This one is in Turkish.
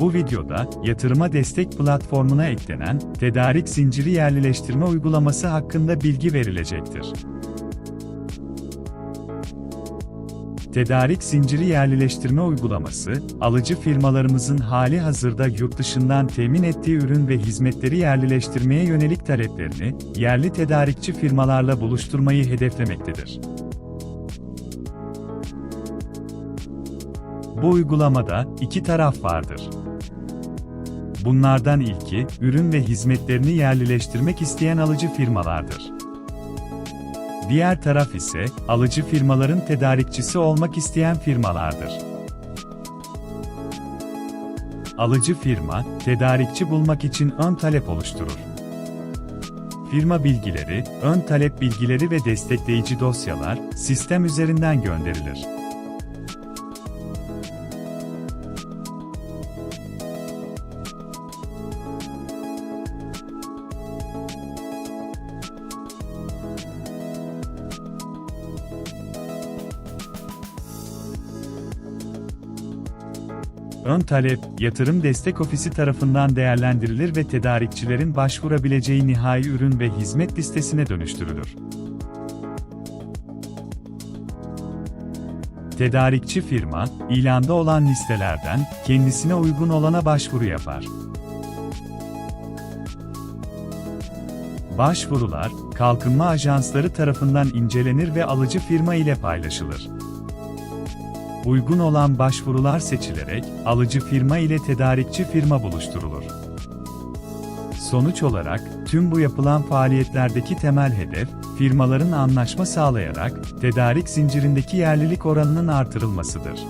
Bu videoda, yatırıma destek platformuna eklenen, tedarik zinciri yerlileştirme uygulaması hakkında bilgi verilecektir. Tedarik zinciri yerlileştirme uygulaması, alıcı firmalarımızın hali hazırda yurt dışından temin ettiği ürün ve hizmetleri yerlileştirmeye yönelik taleplerini, yerli tedarikçi firmalarla buluşturmayı hedeflemektedir. Bu uygulamada iki taraf vardır. Bunlardan ilki, ürün ve hizmetlerini yerlileştirmek isteyen alıcı firmalardır. Diğer taraf ise, alıcı firmaların tedarikçisi olmak isteyen firmalardır. Alıcı firma, tedarikçi bulmak için ön talep oluşturur. Firma bilgileri, ön talep bilgileri ve destekleyici dosyalar, sistem üzerinden gönderilir. Ön talep, yatırım destek ofisi tarafından değerlendirilir ve tedarikçilerin başvurabileceği nihai ürün ve hizmet listesine dönüştürülür. Tedarikçi firma, ilanda olan listelerden kendisine uygun olana başvuru yapar. Başvurular, kalkınma ajansları tarafından incelenir ve alıcı firma ile paylaşılır. Uygun olan başvurular seçilerek, alıcı firma ile tedarikçi firma buluşturulur. Sonuç olarak, tüm bu yapılan faaliyetlerdeki temel hedef, firmaların anlaşma sağlayarak, tedarik zincirindeki yerlilik oranının artırılmasıdır.